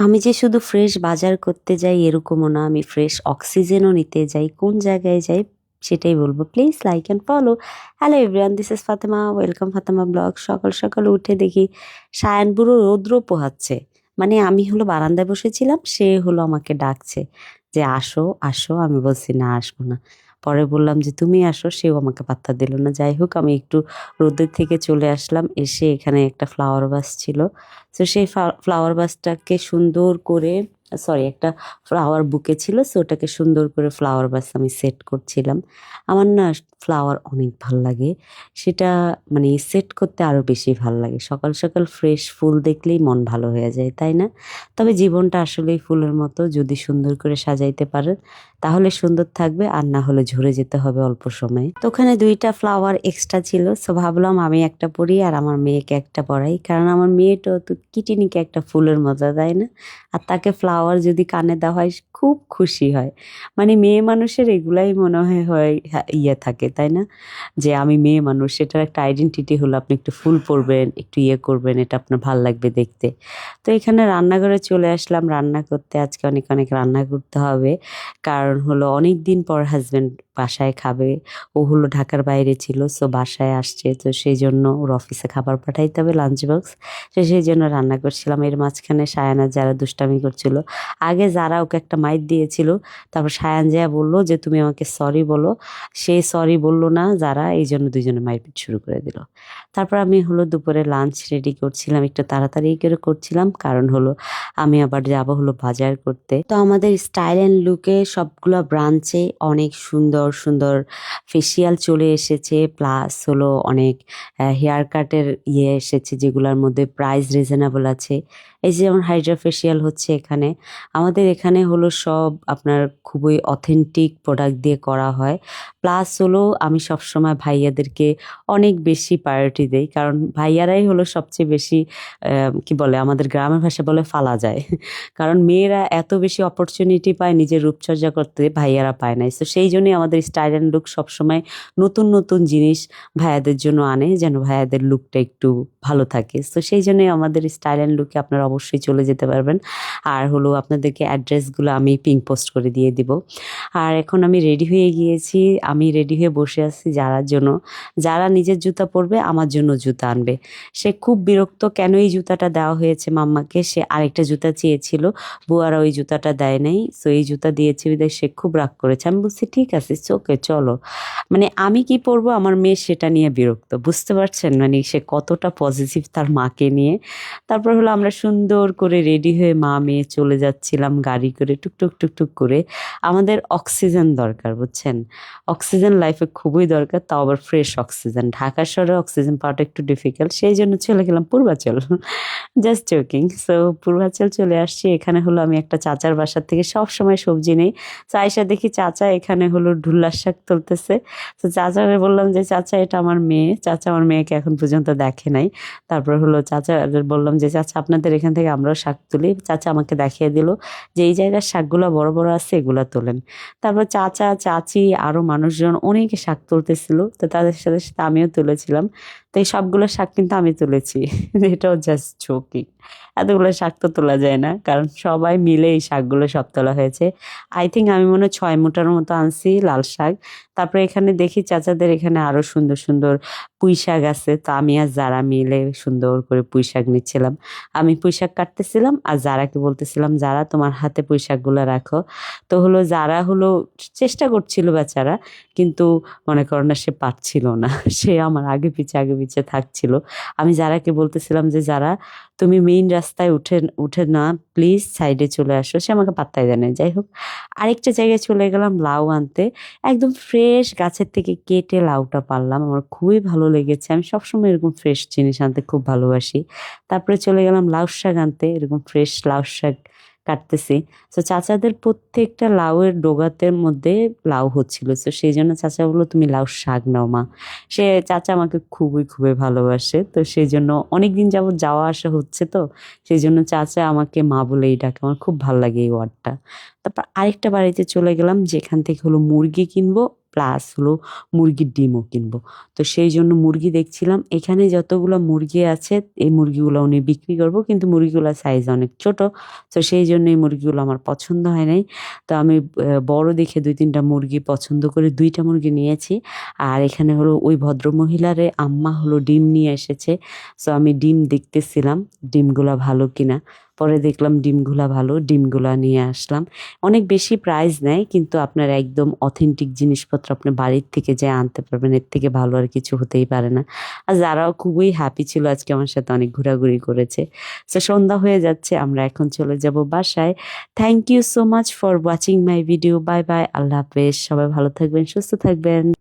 আমি যে শুধু ফ্রেশ বাজার করতে যাই এরকমও না, আমি ফ্রেশ অক্সিজেনও নিতে যাই। কোন জায়গায় যাই সেটাই বলব। Please like and follow hello everyone this is Fatema welcome Fatema blog সকাল সকাল উঠে দেখি সায়ান বুড়ো রৌদ্র পোহাচ্ছে। মানে আমি হলো বারান্দায় বসেছিলাম, সে হলো আমাকে ডাকছে যে, আসো আসো। আমি বলছি, না, আসব না। পরে বললাম যে, তুমি আসো। সেও আমাকে পাত্তা দিল না। যাই হোক, আমি একটু রোদের থেকে চলে আসলাম। এসে এখানে একটা ফ্লাওয়ার বাস ছিল। তো সেই ফ্লাওয়ার বাসটাকে সুন্দর করে সরি একটা ফ্লাওয়ার বুকে ছিল সো ওটাকে সুন্দর করে ফ্লাওয়ার বাস আমি সেট করছিলাম। আমার না ফ্লাওয়ার অনেক ভালো লাগে। সেটা মানে সেট করতে আরও বেশি ভালো লাগে। সকাল সকাল ফ্রেশ ফুল দেখলেই মন ভালো হয়ে যায়, তাই না? তবে জীবনটা আসলেই ফুলের মতো, যদি সুন্দর করে সাজাইতে পারেন, তাহলে সুন্দর থাকবে, আর না হলে ঝরে যেতে হবে অল্প সময়ে। তো ওখানে দুইটা ফ্লাওয়ার এক্সট্রা ছিল সো ভাবলাম আমি একটা পরি আর আমার মেয়েকে একটা পরাই। কারণ আমার মেয়েটাও তো কিটিনিকে একটা ফুলের মতো তাই না, আর তাকে ফ্লাওয়ার যদি কানে দেওয়া হয় খুব খুশি হয়। মানে মেয়ে মানুষের এগুলাই মনে হয় হয় হ্যাঁ, ইয়ে থাকে তাই না? যে আমি মেয়ে মানুষ এটার একটা আইডেন্টিটি হলো আপনি একটু ফুল পরবেন একটু ইয়ে করবেন এটা আপনার ভালো লাগবে দেখতে। তো এখানে রান্নাঘরে চলে আসলাম। রান্না করতে আজকে অনেক অনেক রান্না করতে হবে। কারণ হলো অনেক দিন পর হাজব্যান্ড বাসায় খাবে। ও হলো ঢাকার বাইরে ছিল সো বাসায় আসছে। তো সেই জন্য ওর অফিসে খাবার পাঠাইতে হবে লাঞ্চ বক্স তো সেই জন্য রান্না করছিলাম। এর মাঝখানে সায়ানা যারা দুষ্টামি করছিল, আগে যারা ওকে একটা মাইট দিয়েছিল, তারপর সায়ান জায়া বলল যে, তুমি আমাকে সরি বলো। সে সরি বলল না, যারা এই জন্য দুজনে মারপিট শুরু করে দিল। তারপর আমি হলো দুপুরে লাঞ্চ রেডি করছিলাম, একটু তাড়াতাড়ি করে করছিলাম। কারণ হলো আমি আবার যাব হলো বাজার করতে। তো আমাদের স্টাইল অ্যান্ড লুকে সবগুলো ব্রাঞ্চে অনেক সুন্দর সুন্দর সুন্দর ফেসিয়াল চলে এসেছে প্লাস হলো অনেক হেয়ার কাটের ইয়ে এসেছে যেগুলোর মধ্যে প্রাইস রিজনেবল আছে। এই যে যেমন হাইড্রা ফেসিয়াল হচ্ছে এখানে, আমাদের এখানে হলো সব আপনার খুবই অথেন্টিক প্রোডাক্ট দিয়ে করা হয়। প্লাস হলো আমি সবসময় ভাইয়াদেরকে অনেক বেশি প্রায়োরিটি দেই, কারণ ভাইয়ারাই হলো সবচেয়ে বেশি কি বলে, আমাদের গ্রামের ভাষা বলে ফালা যায়। কারণ মেয়েরা এত বেশি অপরচুনিটি পায় নিজের রূপচর্চা করতে, ভাইয়ারা পায় না তো সেই জন্যই আমাদের স্টাইল অ্যান্ড লুক সবসময় নতুন নতুন জিনিস ভাইয়াদের জন্য আনে, যেন ভাইয়াদের লুকটা একটু ভালো থাকে। তো সেই জন্যই আমাদের স্টাইল অ্যান্ড লুকে আপনারা অবশ্যই চলে যেতে পারবেন। আর হলো আপনাদেরকে অ্যাড্রেসগুলো আমি পিঙ্ক পোস্ট করে দিয়ে দিব। আর এখন আমি রেডি হয়ে গিয়েছি। আমি রেডি হয়ে বসে আছি যারার জন্য। যারা নিজের জুতা পরবে, আমার জন্য জুতা আনবে। সে খুব বিরক্ত, কেন এই জুতাটা দেওয়া হয়েছে মাম্মাকে? সে আরেকটা জুতা চেয়েছিল। বুয়ারা ওই জুতাটা দেয় নাই। সো এই জুতা দিয়েছে বিদায়। সে খুব রাগ করেছে। আমি বলছি, ঠিক আছে চোখে চলো। মানে আমি কি পরবো? আমার মেয়ে সেটা নিয়ে বিরক্ত। বুঝতে পারছেন? মানে সে কতটা পজিটিভ তার মাকে নিয়ে। তারপর হলো আমরা সুন্দর করে রেডি হয়ে মা মেয়ে চলে যাচ্ছিলাম গাড়ি করে টুকটুক টুকটুক করে। আমাদের অক্সিজেন দরকার, বুঝছেন? অক্সিজেন লাইফে খুবই দরকার, তাও আবার ফ্রেশ অক্সিজেন। ঢাকা শহরে অক্সিজেন পাওয়াটা একটু ডিফিকাল্ট সেই জন্য চলে গেলাম Purbachal. Just joking so Purbachal চলে আসছি। এখানে হলো আমি একটা চাচার বাসার থেকে সব সময় সবজি নেই। চাইসা দেখি চাচা এখানে হলো ঢুল্লার শাক তুলতেছে। তো চাচারে বললাম যে, চাচা, এটা আমার মেয়ে। চাচা আমার মেয়েকে এখন পর্যন্ত দেখে নাই। তারপর হলো চাচা বললাম যে, চাচা, আপনাদের এখান থেকে আমরাও শাক তুলি। চাচা আমাকে দেখিয়ে দিল যে, এই জায়গার শাকগুলো বড় বড় আছে, এগুলো তোলেন। তারপর চাচা, চাচি আরও মানুষজন অনেকে শাক তুলতেছিল। তো তাদের সাথে সাথে আমিও তুলেছিলাম। তো এই সবগুলো শাক কিন্তু আমি তুলেছি। এটাও জাস্ট ঝোঁকি এতগুলো শাক তো তোলা যায় না, কারণ সবাই মিলে এই শাকগুলো সব তোলা হয়েছে। আই থিঙ্ক আমি মনে হয় ছয় মুটার মতো আনছি লাল শাক। তারপরে এখানে দেখি চাচাদের এখানে আরও সুন্দর সুন্দর পুঁই শাক আছে। তো আমি আর যারা মিলে সুন্দর করে পুঁই শাক নিচ্ছিলাম, আমি পুঁই শাক কাটতেছিলাম আর যারাকে বলতেছিলাম, যারা তোমার হাতে পুঁই শাকগুলো রাখো। তো হলো যারা হলো চেষ্টা করছিল বেচারা, কিন্তু মনে করো না সে পারছিল না। সে আমার আগে পিছে আগে পিছে থাকছিল। আমি যারাকে বলতেছিলাম যে, যারা, তুমি মেইন রাস্তায় উঠে উঠে না প্লিজ সাইডে চলে আসো। সে আমাকে পাত্তাই দেয় না যাই হোক, আরেকটা জায়গায় চলে গেলাম লাউ আনতে। একদম ফ্রেশ গাছের থেকে কেটে লাউটা পারলাম। আমার খুবই ভালো লেগেছে। আমি সবসময় এরকম ফ্রেশ জিনিস আনতে খুব ভালোবাসি। তারপরে চলে গেলাম লাউ শাক আনতে। এরকম ফ্রেশ লাউ শাক কাটতেছি। তো চাচাদের প্রত্যেকটা লাউয়ের ডোগাতে মধ্যে লাউ হচ্ছিল। তো সেই জন্য চাচা বলল, তুমি লাউ শাক নাও মা। সে চাচা আমাকে খুবই খুবই ভালোবাসে। তো সেই জন্য অনেক দিন যাবত যাওয়া আসা হচ্ছে তো, সেই জন্য চাচা আমাকে মা বলেই ডাকে। আমার খুব ভালো লাগে এই ওয়ার্ডটা। তারপর আরেকটা বাড়িতে চলে গেলাম, যেখান থেকে হলো মুরগি কিনবো। প্লাস হলো মুরগির ডিমও কিনবো। তো সেই জন্য মুরগি দেখছিলাম, এখানে যতগুলো মুরগি আছে, এই মুরগিগুলো উনি বিক্রি করব, কিন্তু মুরগিগুলোর সাইজ অনেক ছোট, তো সেই জন্য এই মুরগিগুলো আমার পছন্দ হয় নাই। তো আমি বড় দেখে দুই তিনটা মুরগি পছন্দ করে দুইটা মুরগি নিয়েছি, আর এখানে হলো ওই ভদ্রমহিলারে আম্মা হলো ডিম নিয়ে এসেছে। সো আমি ডিম দেখতেছিলাম, ডিমগুলা ভালো কিনা। পরে দেখলাম ডিমগুলা ভালো, ডিমগুলা নিয়ে আসলাম। অনেক বেশি প্রাইস নেয়, কিন্তু আপনার একদম অথেন্টিক জিনিসপত্র আপনার বাড়ির থেকে যে আনতে পারবেন, এর থেকে ভালো আর কিছু হতেই পারে না। আর যারাও খুবই হ্যাপি ছিল, আজকে আমার সাথে অনেক ঘোরাঘুরি করেছে। সো সন্ধ্যা হয়ে যাচ্ছে, আমরা এখন চলে যাব বাসায়। Thank you so much for watching my video bye bye আল্লাহ হাফেজ। সবাই ভালো থাকবেন, সুস্থ থাকবেন।